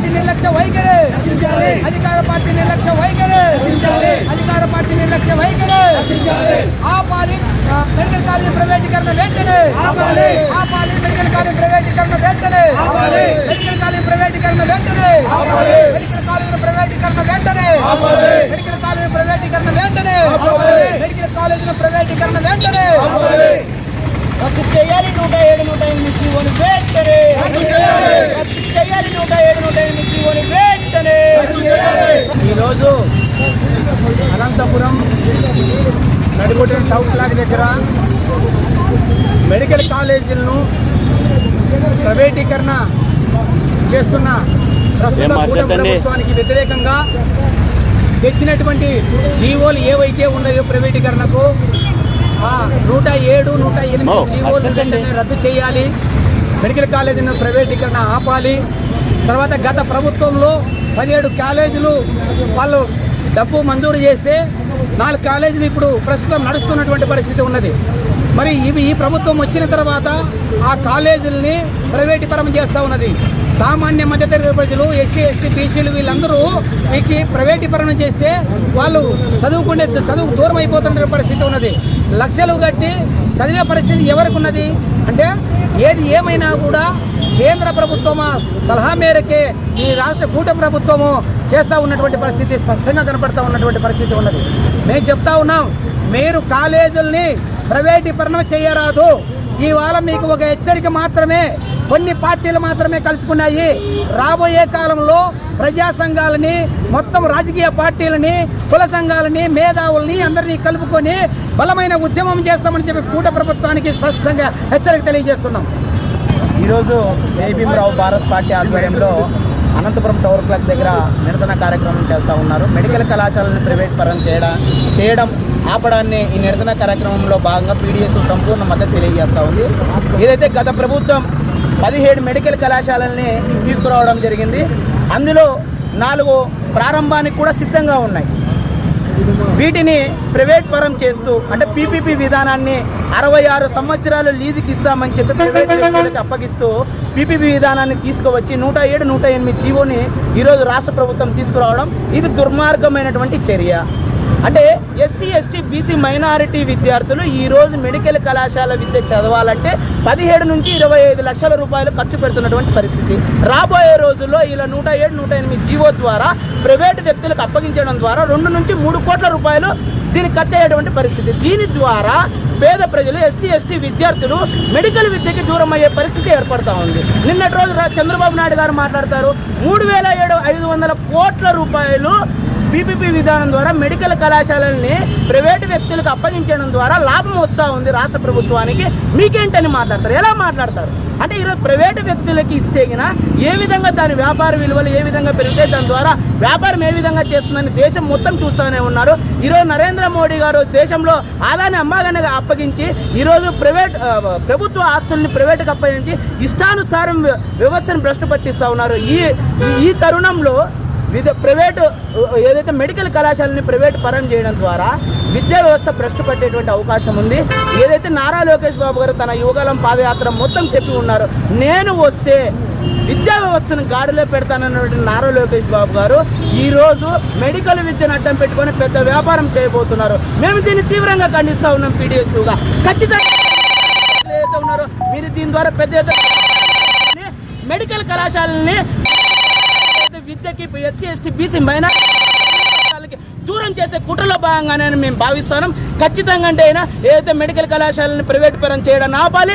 Party నిర్లక్ష్య వైఖరి. అధికార పార్టీ నిర్లక్ష్య వైఖరి. అధికార పార్టీ నిర్లక్ష్య వైఖరి. ఆపాలి ఆ, మెడికల్ కాలేజీ ప్రైవేటీకరణ వెంటనే. ఆపాలి. మెడికల్ కాలేజీ ప్రైవేటీకరణ వెంటనే. మెడికల్ కాలేజీ ప్రైవేటీకరణ వెంటనే. మెడికల్ కాలేజీ ప్రైవేటీకరణ వెంటనే. మెడికల్ కాలేజీ ప్రైవేటీకరణ వెంటనే. మెడికల్ కాలేజీల ప్రైవేటీకరణ వెంటనే. చేయాలి నూట ఏడు నూట ఎనిమిది జీవోని వెంటనే రద్దు చేయాలి నూట ఏడు నూట ఎనిమిది జీవోని వెంటనే ఈరోజు అనంతపురం నడిగొట్టిన టౌన్ ప్లాక్ దగ్గర మెడికల్ కాలేజీలను ప్రైవేటీకరణ చేస్తున్న ప్రస్తుత? ప్రభుత్వానికి వ్యతిరేకంగా తెచ్చినటువంటి జీవోలు ఏవైతే ఉన్నాయో ప్రైవేటీకరణకు ఆ నూట ఏడు నూట ఎనిమిది జీవోలు రద్దు చేయాలి. మెడికల్ కాలేజీని ప్రైవేటీకరణ ఆపాలి. తర్వాత గత ప్రభుత్వంలో పదిహేడు కాలేజీలు వాళ్ళు డబ్బు మంజూరు చేస్తే నాలుగు కాలేజీలు ఇప్పుడు ప్రస్తుతం నడుస్తున్నటువంటి పరిస్థితి ఉన్నది. మరి ఇవి ఈ ప్రభుత్వం వచ్చిన తర్వాత ఆ కాలేజీలని ప్రైవేటీకరం చేస్తూ ఉన్నది. సామాన్య మధ్యతరగతి ప్రజలు ఎస్సీ ఎస్టీ బీసీలు వీళ్ళందరూ వీటికి ప్రైవేటీకరణ చేస్తే వాళ్ళు చదువుకునే చదువు దూరం అయిపోతున్న పరిస్థితి ఉన్నది. లక్షలు కట్టి చదివే పరిస్థితి ఎవరికి ఉన్నది అంటే ఏది ఏమైనా కూడా కేంద్ర ప్రభుత్వం సలహా మేరకే ఈ రాష్ట్ర కూటమి ప్రభుత్వము చేస్తూ ఉన్నటువంటి పరిస్థితి స్పష్టంగా కనపడతా ఉన్నటువంటి పరిస్థితి ఉన్నది. మేము చెప్తా ఉన్నాం మీరు కాలేజీల్ని ప్రైవేటీకరణ చేయరాదు. ఇవాళ మీకు ఒక హెచ్చరిక మాత్రమే కొన్ని పార్టీలు మాత్రమే కలుసుకున్నాయి. రాబోయే కాలంలో ప్రజా సంఘాలని మొత్తం రాజకీయ పార్టీలని కుల సంఘాలని మేధావుల్ని అందరినీ కలుపుకొని బలమైన ఉద్యమం చేస్తామని చెప్పి కూట ప్రభుత్వానికి స్పష్టంగా హెచ్చరిక తెలియజేస్తున్నాం. ఈరోజు జయభీమరావు భారత్ పార్టీ ఆధ్వర్యంలో అనంతపురం టవర్ క్లాక్ దగ్గర నిరసన కార్యక్రమం చేస్తూ ఉన్నారు. మెడికల్ కళాశాలను ప్రైవేట్ పరం చేయడం చేయడం ఆపడాన్ని ఈ నిరసన కార్యక్రమంలో భాగంగా పీడిఎస్ సంపూర్ణ మద్దతు తెలియజేస్తూ ఉంది. ఏదైతే గత ప్రభుత్వం పదిహేడు మెడికల్ కళాశాలల్ని తీసుకురావడం జరిగింది అందులో నాలుగు ప్రారంభానికి కూడా సిద్ధంగా ఉన్నాయి. వీటిని ప్రైవేట్ పరం చేస్తూ అంటే పీపీపీ విధానాన్ని అరవై ఆరు సంవత్సరాలు లీజుకి ఇస్తామని చెప్పి ప్రైవేట్ వ్యక్తులకు అప్పగిస్తూ పీపీపీ విధానాన్ని తీసుకువచ్చి నూట ఏడు నూట ఎనిమిది జీవోని ఈరోజు రాష్ట్ర ప్రభుత్వం తీసుకురావడం ఇది దుర్మార్గమైనటువంటి చర్య. అంటే ఎస్సీ ఎస్టీ బీసీ మైనారిటీ విద్యార్థులు ఈరోజు మెడికల్ కళాశాల విద్య చదవాలంటే పదిహేడు నుంచి ఇరవై ఐదు లక్షల రూపాయలు ఖర్చు పెడుతున్నటువంటి పరిస్థితి. రాబోయే రోజుల్లో ఇలా నూట ఏడు నూట ఎనిమిది జీవో ద్వారా ప్రైవేటు వ్యక్తులకు అప్పగించడం ద్వారా రెండు నుంచి మూడు కోట్ల రూపాయలు దీనికి ఖర్చు అయ్యేటువంటి పరిస్థితి. దీని ద్వారా పేద ప్రజలు ఎస్సీ ఎస్టీ విద్యార్థులు మెడికల్ విద్యకి దూరం అయ్యే పరిస్థితి ఏర్పడతా ఉంది. నిన్నటి రోజు చంద్రబాబు నాయుడు గారు మాట్లాడతారు. మూడు వేల ఏడు ఐదు వందల కోట్ల రూపాయలు పీపీపీ విధానం ద్వారా మెడికల్ కళాశాలల్ని ప్రైవేటు వ్యక్తులకు అప్పగించడం ద్వారా లాభం వస్తూ ఉంది రాష్ట్ర ప్రభుత్వానికి. మీకేంటని మాట్లాడతారు? ఎలా మాట్లాడతారు? అంటే ఈరోజు ప్రైవేటు వ్యక్తులకి ఇస్తే ఏ విధంగా దాని వ్యాపార విలువలు ఏ విధంగా పెరుగుతాయి? దాని ద్వారా వ్యాపారం ఏ విధంగా చేస్తుందని దేశం మొత్తం చూస్తూనే ఉన్నారు. ఈరోజు నరేంద్ర మోడీ గారు దేశంలో ఆదాన్ని అమ్మాగానే అప్పగించి ఈరోజు ప్రైవేట్ ప్రభుత్వ ఆస్తుల్ని ప్రైవేటుకి అప్పగించి ఇష్టానుసారం వ్య- వ్యవస్థను భ్రష్టు పట్టిస్తూ ఉన్నారు. ఈ- ఈ తరుణంలో విద్య ప్రైవేటు ఏదైతే మెడికల్ కళాశాలని ప్రైవేట్ పరం చేయడం ద్వారా విద్యా వ్యవస్థ భ్రష్టు పట్టేటువంటి అవకాశం ఉంది. ఏదైతే నారా లోకేష్ బాబు గారు తన యువకాలం పాదయాత్ర మొత్తం చెప్పి ఉన్నారు నేను వస్తే విద్యా వ్యవస్థను గాడిలో పెడతానన్నటువంటి నారా లోకేష్ బాబు గారు ఈరోజు మెడికల్ విద్యను అడ్డం పెట్టుకొని పెద్ద వ్యాపారం చేయబోతున్నారు. మేము దీన్ని తీవ్రంగా ఖండిస్తూ ఉన్నాం పీడిఎస్గా ఖచ్చితంగా ఏదైతే ఉన్నారో మీరు దీని ద్వారా పెద్ద మెడికల్ కళాశాలని ఇప్పుడు ఎస్సీ ఎస్టీ బీసీ వాళ్ళకి దూరం చేసే కుట్రలో భాగంగానే మేము భావిస్తున్నాం. ఖచ్చితంగా అంటే అయినా ఏదైతే మెడికల్ కళాశాలను ప్రైవేట్ పరం చేయడాన్ని ఆపాలి